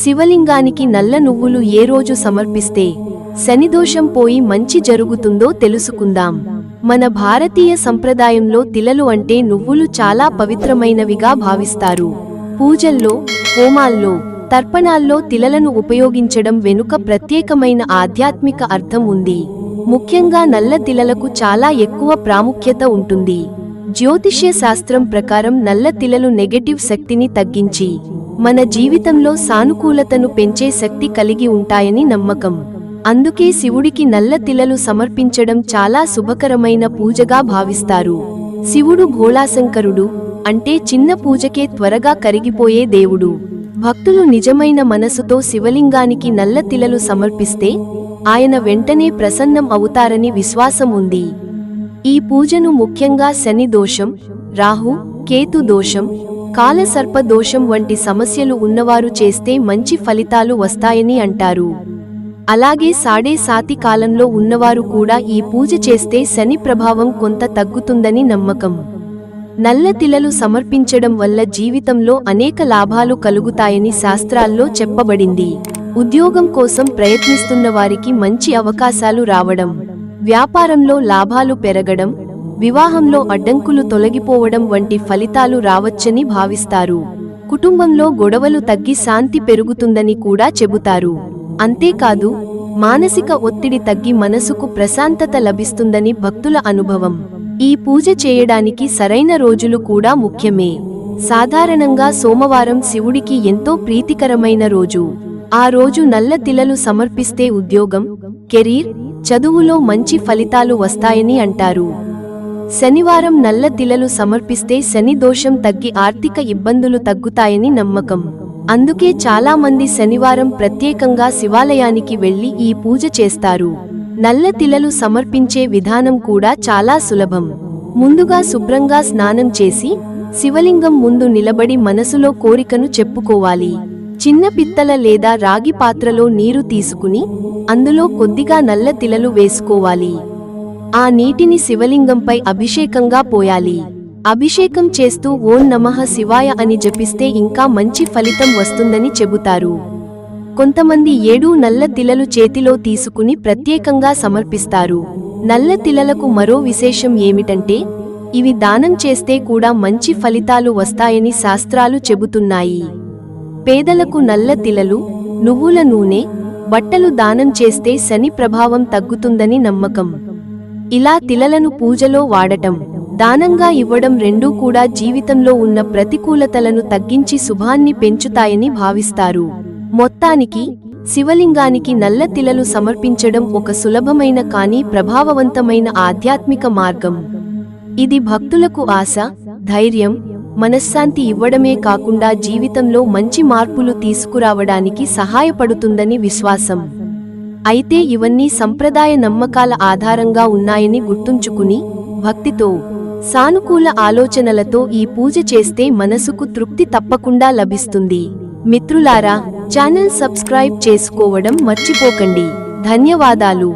శివలింగానికి నల్ల నువ్వులు ఏ రోజు సమర్పిస్తే శనిదోషం పోయి మంచి జరుగుతుందో తెలుసుకుందాం. మన భారతీయ సంప్రదాయంలో తిలలు అంటే నువ్వులు చాలా పవిత్రమైనవిగా భావిస్తారు. పూజల్లో హోమాల్లో తర్పణాల్లో తిలలను ఉపయోగించడం వెనుక ప్రత్యేకమైన ఆధ్యాత్మిక అర్థం ఉంది. ముఖ్యంగా నల్ల తిలలకు చాలా ఎక్కువ ప్రాముఖ్యత ఉంటుంది. జ్యోతిష్య శాస్త్రం ప్రకారం నల్ల తిలలు నెగటివ్ శక్తిని తగ్గించి మన జీవితంలో సానుకూలతను పెంచే శక్తి కలిగి ఉంటాయని నమ్మకం. అందుకే శివుడికి నల్ల తిలలు సమర్పించడం చాలా శుభకరమైన పూజగా భావిస్తారు. శివుడు భోళాశంకరుడు అంటే చిన్న పూజకే త్వరగా కరిగిపోయే దేవుడు. భక్తులు నిజమైన మనసుతో శివలింగానికి నల్ల తిలలు సమర్పిస్తే ఆయన వెంటనే ప్రసన్నం అవుతారని విశ్వాసం ఉంది. ఈ పూజను ముఖ్యంగా శని దోషం రాహు కేతు దోషం కాలసర్ప దోషం వంటి సమస్యలు ఉన్నవారు చేస్తే మంచి ఫలితాలు వస్తాయని అంటారు. అలాగే సాడే సాతి కాలంలో ఉన్నవారు కూడా ఈ పూజ చేస్తే శని ప్రభావం కొంత తగ్గుతుందని నమ్మకం. నల్ల తిలలు సమర్పించడం వల్ల జీవితంలో అనేక లాభాలు కలుగుతాయని శాస్త్రాల్లో చెప్పబడింది. ఉద్యోగం కోసం ప్రయత్నిస్తున్న వారికి మంచి అవకాశాలు రావడం వ్యాపారంలో లాభాలు పెరగడం వివాహంలో అడ్డంకులు తొలగిపోవడం వంటి ఫలితాలు రావచ్చని భావిస్తారు. కుటుంబంలో గొడవలు తగ్గి శాంతి పెరుగుతుందని కూడా చెబుతారు. అంతేకాదు మానసిక ఒత్తిడి తగ్గి మనసుకు ప్రశాంతత లభిస్తుందని భక్తుల అనుభవం. ఈ పూజ చేయడానికి సరైన రోజులు కూడా ముఖ్యమే. సాధారణంగా సోమవారం శివుడికి ఎంతో ప్రీతికరమైన రోజు. ఆ రోజు నల్ల తిలలు సమర్పిస్తే ఉద్యోగం కెరీర్ చదువులో మంచి ఫలితాలు వస్తాయని అంటారు. శనివారం నల్ల తిలలు సమర్పిస్తే శని దోషం తగ్గి ఆర్థిక ఇబ్బందులు తగ్గుతాయని నమ్మకం. అందుకే చాలామంది శనివారం ప్రత్యేకంగా శివాలయానికి వెళ్ళి ఈ పూజ చేస్తారు. నల్ల తిలలు సమర్పించే విధానం కూడా చాలా సులభం. ముందుగా శుభ్రంగా స్నానం చేసి శివలింగం ముందు నిలబడి మనసులో కోరికను చెప్పుకోవాలి. చిన్న పిత్తల లేదా రాగి పాత్రలో నీరు తీసుకుని అందులో కొద్దిగా నల్ల తిలలు వేసుకోవాలి. ఆ నీటిని శివలింగంపై అభిషేకంగా పోయాలి. అభిషేకం చేస్తూ ఓం నమః శివాయ అని జపిస్తే ఇంకా మంచి ఫలితం వస్తుందని చెబుతారు. కొంతమంది ఏడు నల్ల తిలలు చేతిలో తీసుకుని ప్రత్యేకంగా సమర్పిస్తారు. నల్ల తిలలకు మరో విశేషం ఏమిటంటే ఇవి దానం చేస్తే కూడా మంచి ఫలితాలు వస్తాయని శాస్త్రాలు చెబుతున్నాయి. పేదలకు నల్ల తిలలు నువ్వుల నూనె బట్టలు దానం చేస్తే శని ప్రభావం తగ్గుతుందని నమ్మకం. ఇలా తిలలను పూజలో వాడటం దానంగా ఇవ్వడం రెండూ కూడా జీవితంలో ఉన్న ప్రతికూలతలను తగ్గించి శుభాన్ని పెంచుతాయని భావిస్తారు. మొత్తానికి శివలింగానికి నల్ల తిలలు సమర్పించడం ఒక సులభమైన కానీ ప్రభావవంతమైన ఆధ్యాత్మిక మార్గం. ఇది భక్తులకు ఆశ ధైర్యం మనశ్శాంతి ఇవ్వడమే కాకుండా జీవితంలో మంచి మార్పులు తీసుకురావడానికి సహాయపడుతుందని విశ్వాసం. అయితే ఇవన్నీ సంప్రదాయ నమ్మకాల ఆధారంగా ఉన్నాయని గుర్తుంచుకుని భక్తితో సానుకూల ఆలోచనలతో ఈ పూజ చేస్తే మనసుకు తృప్తి తప్పకుండా లభిస్తుంది. మిత్రులారా ఛానల్ సబ్స్క్రైబ్ చేసుకోవడం మర్చిపోకండి. ధన్యవాదాలు.